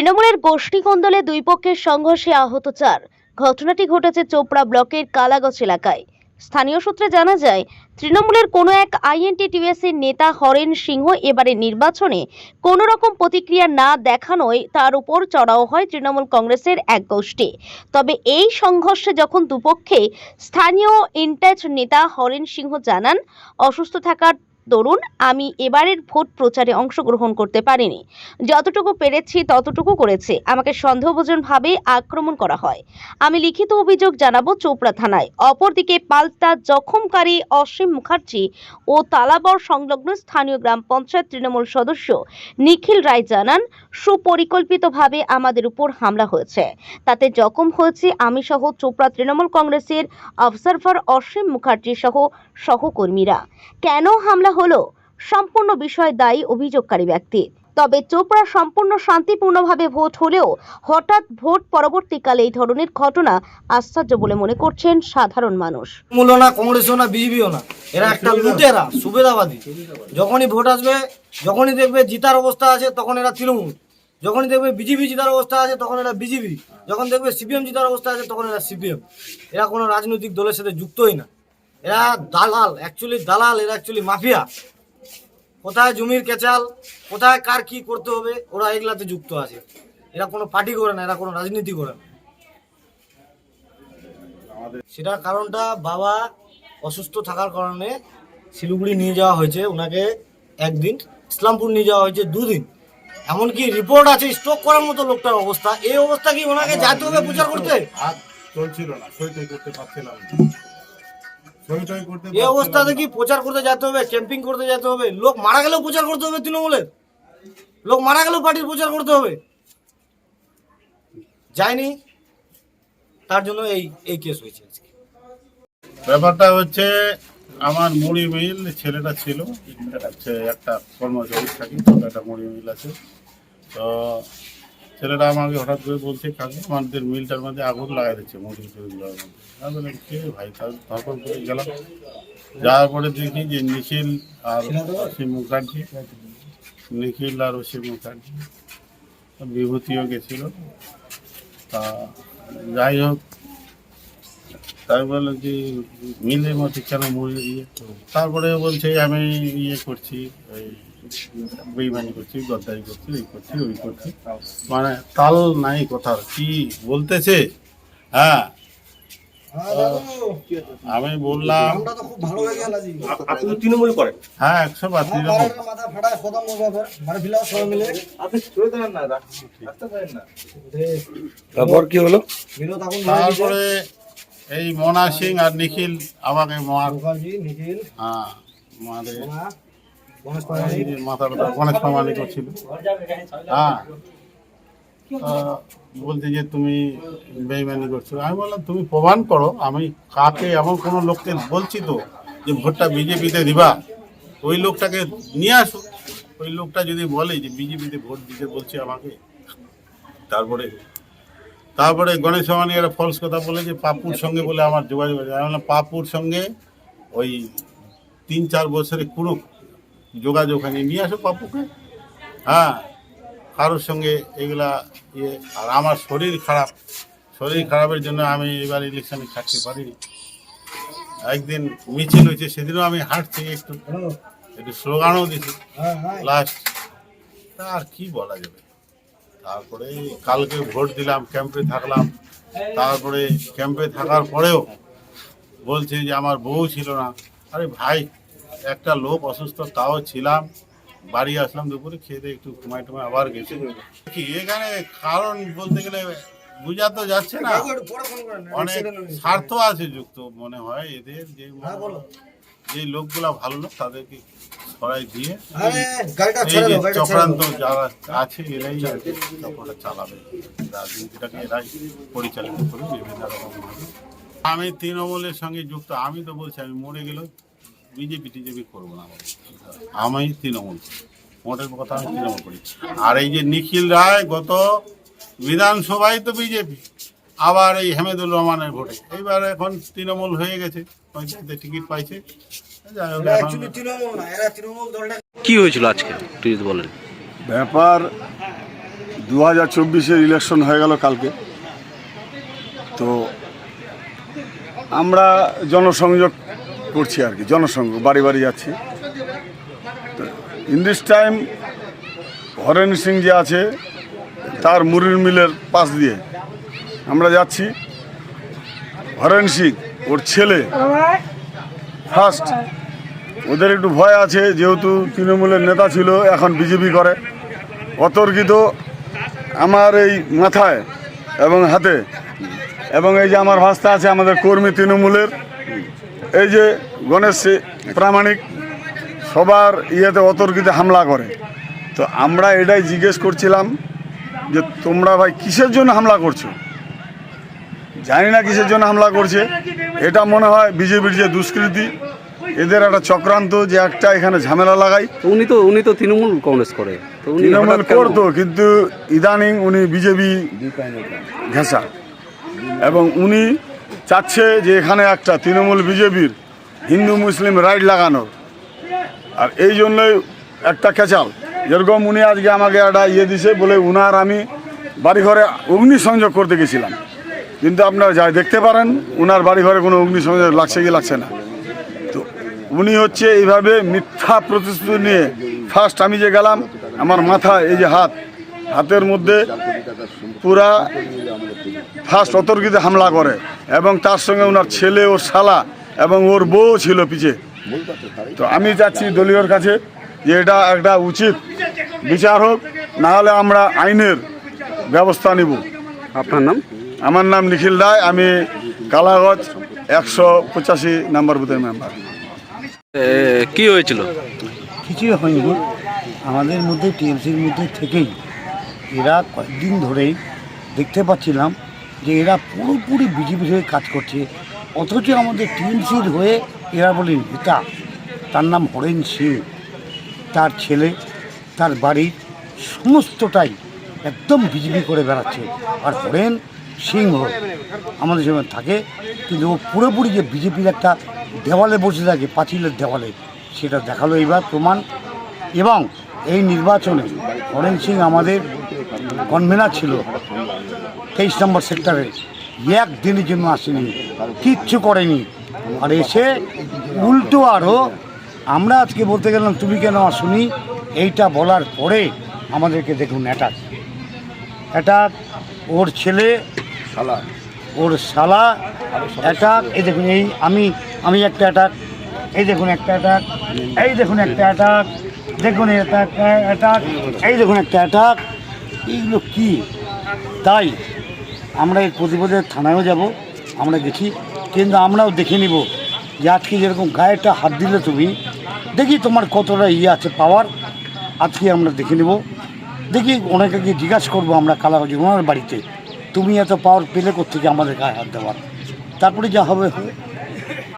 তৃণমূলের গোষ্ঠী কন্দলে দুই পক্ষের সংঘর্ষে আহত চার। ঘটনাটি ঘটেছে চোপড়া ব্লকের কালাগছ এলাকায়। স্থানীয় সূত্রে জানা যায়, তৃণমূলের কোনো এক আইএনটিটিউএসের নেতা হরেন সিংহ এবারে নির্বাচনে কোনো রকম প্রতিক্রিয়া না দেখানোয় তার উপর চড়াও হয় তৃণমূল কংগ্রেসের এক গোষ্ঠী। তবে এই সংঘর্ষে যখন দুপক্ষে স্থানীয় ইনটাচ নেতা হরেন সিংহ জানান, অসুস্থ থাকার দরুন আমি এবারের ভোট প্রচারে অংশগ্রহণ করতে পারিনি। যতটুকু পেরেছি ততটুকু করেছি। আমাকে সন্দেহভোজন ভাবে আক্রমণ করা হয়। আমি লিখিত অভিযোগ জানাব চোপড়া থানায়। অপরদিকে পাল্টা জখমকারী অসীম মুখার্জি ও তালাবর সংলগ্ন স্থানীয় গ্রাম পঞ্চায়েত তৃণমূল সদস্য নিখিল রায় জানান, সুপরিকল্পিতভাবে আমাদের উপর হামলা হয়েছে। তাতে জখম হয়েছে আমি সহ চোপড়া তৃণমূল কংগ্রেসের অবজারভার অসীম মুখার্জি সহ সহকর্মীরা। কেন হামলা হলো সম্পূর্ণ বিষয় দায়ী অভিযোগকারী ব্যক্তি। তবে চোপড়া সম্পূর্ণ শান্তিপূর্ণভাবে ভোট হলেও হঠাৎ ভোট পরবর্তীকালে এই ধরনের ঘটনা আশ্চর্য বলে মনে করছেন সাধারণ মানুষ। তৃণমূলও না, কংগ্রেসও না, বিজেপিও না। এরা একটা লুটেরা সুবিধাবাদী যখনই ভোট আসবে, যখনই দেখবে জিতার অবস্থা আছে, তখন এরা তৃণমূল। যখনই দেখবে বিজেপি জিতার অবস্থা আছে, তখন এরা বিজেপি। যখন দেখবে সিপিএম জিতার অবস্থা আছে, তখন এরা সিপিএম। এরা কোনো রাজনৈতিক দলের সাথে যুক্তই না। এরা দালাল অ্যাকচুয়ালি দালাল এরা অ্যাকচুয়ালি মাফিয়া কোথায় জমির কেচাল কোথায় কার কি করতে হবে ওরা এগুলাতে যুক্ত আছে। এরা কোনো পার্টি করে না এরা কোনো রাজনীতি করে না। সেটার কারণটা বাবা অসুস্থ থাকার কারণে শিলিগুড়ি নিয়ে যাওয়া হয়েছে ওনাকে একদিন। ইসলামপুর নিয়ে যাওয়া হয়েছে দুদিন। এমনকি রিপোর্ট আছে স্ট্রোক করার মতো লোকটার অবস্থা। এই অবস্থা কি ওনাকে যেতে হবে প্রচার করতে? হাত চলছিল না সইটাই করতে পারছিলাম করতে এই অবস্থাতে কি প্রচার করতে যেতে হবে ক্যাম্পিং করতে যেতে হবে। লোক মারা গেলেও প্রচার করতে হবে তৃণমূলের। লোক মারা গেলেও পার্টির প্রচার করতে হবে। যায়নি। তার জন্য এই এই কেস হয়েছে আজকে। ব্যাপারটা হচ্ছে আমার মুড়ি মিল ছেলেটা ছিল। হচ্ছে একটা কর্মচারী থাকি একটা মুড়ি মিল আছে। তো ছেলেটা আমাকে হঠাৎ করে বলছে, কাকু, আমাদের মিলটার মধ্যে আগুন লাগাই দিচ্ছে মুড়ি মিলগুলোর মধ্যে কে ভাই, তার করে গেলাম। যাওয়ার পরে দেখি যে নিখিল আর অসীম মুখার্জি, নিখিল আর অসীম মুখার্জি বিভূতিও গেছিল। তা যাই হোক, তাই বলল যে মিলের মধ্যে কেন মরে ইয়ে তারপরে বলছে, আমি ইয়ে করছি ওই বেইমানি করছি গদ্দারি করছি এই করছি ওই করছি। মানে তাল নাই কথার কি বলতেছে? হ্যাঁ। আমি বললাম তো খুব ভালো হয়ে গেল আজি আপনি তৃণমূল করেন। হ্যাঁ একশো বার তৃণমূল। মাথা ফাটা খতম ব্যাপার মারে ফিলাও সবাই মিলে। আপনি চলে দেন না রাখতে পারেন না। তারপর কি হলো? তারপরে এই মনা সিং আর নিখিল আমাকে মার নিখিল। হ্যাঁ মাথা ব্যথা গণেশ প্রমাণিক করছিল হ্যাঁ বলছে যে তুমি বেইমানি করছ আমি বললাম তুমি প্রমাণ করো আমি কাকে এমন কোনো লোককে বলছি তো যে ভোটটা বিজেপিতে দিবা ওই লোকটাকে নিয়ে আসো ওই লোকটা যদি বলে যে বিজেপিতে ভোট দিতে বলছে আমাকে তারপরে তারপরে গণেশ সমানি একটা ফলস কথা বলে যে পাপুর সঙ্গে বলে আমার যোগাযোগ আছে আমি বললাম পাপুর সঙ্গে ওই তিন চার বছরে কোনো যোগাযোগ হয়নি। নিয়ে আসো পাপুকে হ্যাঁ কারোর সঙ্গে এগুলা ইয়ে আর আমার শরীর খারাপ। শরীর খারাপের জন্য আমি এবার ইলেকশনে থাকতে পারিনি। একদিন মিছিল হয়েছে, সেদিনও আমি হাঁটছি, একটু একটু স্লোগানও দিছি। লাস্ট তা আর কি বলা যাবে? তারপরে কালকে ভোট দিলাম, ক্যাম্পে থাকলাম। তারপরে ক্যাম্পে থাকার পরেও বলছে যে আমার বউ ছিল না। আরে ভাই একটা লোক অসুস্থ তাও ছিলাম বাড়ি আসলাম দুপুরে খেয়ে দিয়ে একটু ঘুমাই টুমাই আবার গেছি। কি এখানে কারণ বলতে গেলে বোঝা তো যাচ্ছে না। অনেক স্বার্থ আছে যুক্ত মনে হয় এদের যে হ্যাঁ যে লোকগুলা ভালো লোক তাদেরকে সরাই দিয়ে এই যে চক্রান্ত যারা আছে এরাই চক্রটা চালাবে। রাজনীতিটাকে এরাই পরিচালিত করবে বিভিন্ন রকম আমি তৃণমূলের সঙ্গে যুক্ত আমি তো বলছি আমি মরে গেলেও বিজেপি টিজেপি করব না আমি তৃণমূল মোটের কথা আমি তৃণমূল করি। আর এই যে নিখিল রায় গত বিধানসভায় তো বিজেপি আবার এই হেমেদুল রহমানের ভোটে। এইবার এখন তৃণমূল হয়ে গেছে পঞ্চায়েতে টিকিট পাইছে। কি হয়েছিল আজকে? একটু বলেন। ব্যাপার দু হাজার চব্বিশের ইলেকশন হয়ে গেল কালকে। তো আমরা জনসংযোগ করছি আর কি জনসংযোগ বাড়ি বাড়ি যাচ্ছি। In this time Horen Singh যে আছে, তার মুরির মিলের পাশ দিয়ে আমরা যাচ্ছি। হরেন সিং, ওর ছেলে ফার্স্ট ওদের একটু ভয় আছে, যেহেতু তৃণমূলের নেতা ছিল, এখন বিজেপি করে। অতর্কিত আমার এই মাথায় এবং হাতে এবং এই যে আমার ভাস্তা আছে, আমাদের কর্মী তৃণমূলের এই যে গণেশ প্রামাণিক সবার ইয়েতে অতর্কিত হামলা করে। তো আমরা এটাই জিজ্ঞেস করছিলাম যে তোমরা ভাই কিসের জন্য হামলা করছ? জানি না কিসের জন্য হামলা করছে। এটা মনে হয় বিজেপির যে দুষ্কৃতি এদের একটা চক্রান্ত যে একটা এখানে ঝামেলা লাগাই উনি তো উনি তো তৃণমূল কংগ্রেস করে। তো উনি তৃণমূল করতো কিন্তু ইদানিং উনি বিজেপি ঘেঁষা। এবং উনি চাচ্ছে যে এখানে একটা তৃণমূল বিজেপির হিন্দু মুসলিম রাইট লাগানোর। আর এই জন্যই একটা খেচাল। যেরকম উনি আজকে আমাকে একটা ইয়ে দিছে, বলে উনার আমি বাড়িঘরে অগ্নিসংযোগ করতে গেছিলাম। কিন্তু আপনারা যাই দেখতে পারেন, উনার বাড়িঘরে কোনো অগ্নিসংযোগ লাগছে কি লাগছে না। তো উনি হচ্ছে এইভাবে মিথ্যা প্রতিশ্রুতি নিয়ে ফার্স্ট আমি যে গেলাম, আমার মাথা, এই যে হাত, হাতের মধ্যে পুরা ফার্স্ট অতর্কিতে হামলা করে। এবং তার সঙ্গে ওনার ছেলে ওর শালা এবং ওর বউ ছিল পিছে। তো আমি চাচ্ছি দলীয়র কাছে যে এটা একটা উচিত বিচার হোক নাহলে আমরা আইনের ব্যবস্থা নিব। আপনার নাম? আমার নাম নিখিল রায় আমি কালাগজ একশো পঁচাশি নাম্বার বুথের মেম্বার এ, কি হয়েছিল? কিছুই হয়নি। আমাদের মধ্যে টিএমসির মধ্যে থেকেই এরা কয়েকদিন ধরেই দেখতে পাচ্ছিলাম যে এরা পুরোপুরি বিজেপির হয়ে কাজ করছে। অথচ আমাদের টিএমসির হয়ে এরা বলে নেতা। তার নাম হরেন সিং। তার ছেলে, তার বাড়ির সমস্তটাই একদম বিজেপি করে বেড়াচ্ছে। আর হরেন সিংহ আমাদের সঙ্গে থাকে, কিন্তু ও পুরোপুরি যে বিজেপির একটা দেওয়ালে বসে থাকে, পাঁচিলের দেওয়ালে, সেটা দেখাল এবার প্রমাণ। এবং এই নির্বাচনে হরেন সিং আমাদের কনভেনার ছিল। তেইশ নম্বর সেক্টরে। এক দিনের জন্য আসেনি কিচ্ছু করেনি। আর এসে উল্টো আরও আমরা আজকে বলতে গেলাম তুমি কেন আসুনি? এইটা বলার পরে আমাদেরকে দেখুন অ্যাটাক। অ্যাটাক ওর ছেলে সালা ওর শালা অ্যাটাক এই দেখুন এই আমি আমি একটা অ্যাটাক এই দেখুন একটা অ্যাটাক এই দেখুন একটা অ্যাটাক দেখুন অ্যাটাক অ্যাটাক এই দেখুন একটা অ্যাটাক। এইগুলো কী? তাই আমরা এই প্রতিবাদের থানায়ও যাব, আমরা দেখি। কিন্তু আমরাও দেখে নিব যে আজকে যেরকম গায়েটা হাত দিলে তুমি, দেখি তোমার কতটা ইয়ে আছে পাওয়ার আজকে আমরা দেখে নেব। দেখি ওনাকে গিয়ে জিজ্ঞাসা করব আমরা কালাগজি ওনার বাড়িতে। তুমি এত পাওয়ার পেলে কোথেকে আমাদের গায়ে হাত দেওয়ার? তারপরে যা হবে হবে